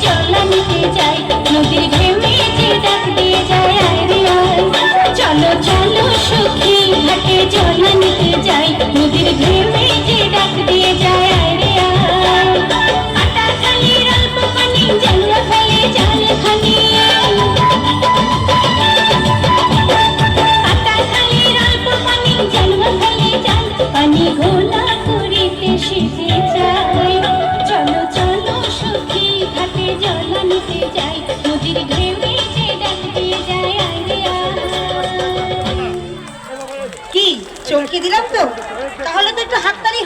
Don't? দেখিয়ে দিলাম তো। তাহলে তো একটু হাততালি